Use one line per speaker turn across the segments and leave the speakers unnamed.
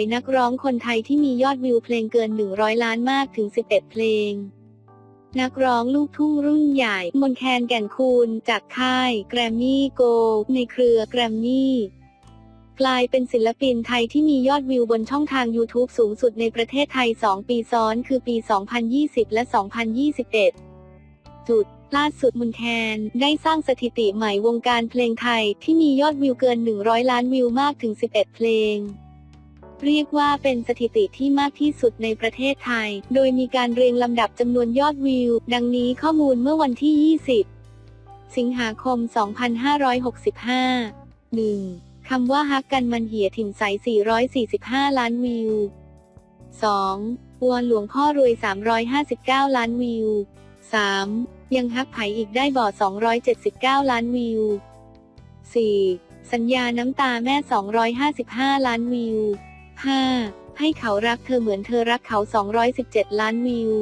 ยนักร้องคนไทยที่มียอดวิวเพลงเกิน 100 ล้านมากถึง 11 เพลง นักร้องลูกทุ่งรุ่นใหญ่ มนแคนแก่นคูณ จากค่าย แกรมมี่โก ในเครือแกรมมี่กลายเป็นศิลปินไทยที่มียอดวิวบนช่องทาง YouTube สูงสุดในประเทศไทย 2 ปีซ้อนคือปี 2020 และ 2021 จุด ล่าสุดมุนแคนได้สร้างสถิติใหม่วงการเพลงไทยที่มียอดวิวเกิน 100 ล้านวิวมากถึง 11 เพลง เรียกว่าเป็นสถิติที่มากที่สุดในประเทศไทย โดยมีการเรียงลำดับจำนวนยอดวิว ดังนี้ข้อมูลเมื่อวันที่ 20 สิงหาคม 2565 1. คำว่าฮักกันมันเหี่ยถิ่มใส 445 ล้านวิว 2. วอนหลวงพ่อรวย 359 ล้านวิว 3. ยังฮักไผอีกได้บ่อ 279 ล้านวิว 4. สัญญาน้ำตาแม่ 255 ล้านวิว 5. ให้เขารักเธอเหมือนเธอรักเขา 217 ล้านวิว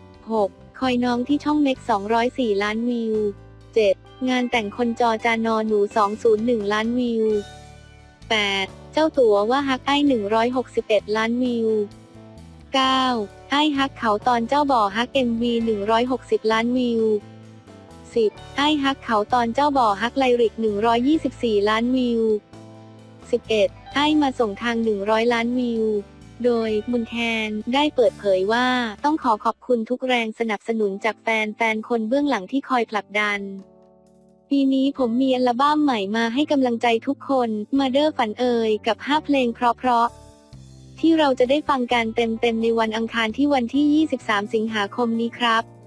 6. คอยน้องที่ช่องเม็ก 204 ล้านวิว 7. งานแต่งคนจอจานอหนู 201 ล้านวิว 8. เจ้าตัวว่าฮักไอ้161 ล้านวิว 9. ไอ้ฮักเขาตอนเจ้าบ่อฮัก MV 160 ล้านวิว 10. ไอ้ฮักเขาตอนเจ้าบ่อฮักไลริก 124 ล้านวิว 11. ไอ้มาส่งทาง 100 ล้านวิว โดยมุนแคนได้เปิดเผยว่าต้องขอขอบคุณทุกแรงสนับสนุนจากแฟนแฟนๆคนเบื้องหลังที่คอยผลักดัน ปีนี้ผมมีอัลบั้มใหม่มาให้กำลังใจทุกคนมาเดอร์ฝันเอ่ยกับ 5 เพลงเพราะๆที่เราจะได้ฟังกันเต็มๆในวันอังคารที่วันที่ 23 สิงหาคมนี้ครับ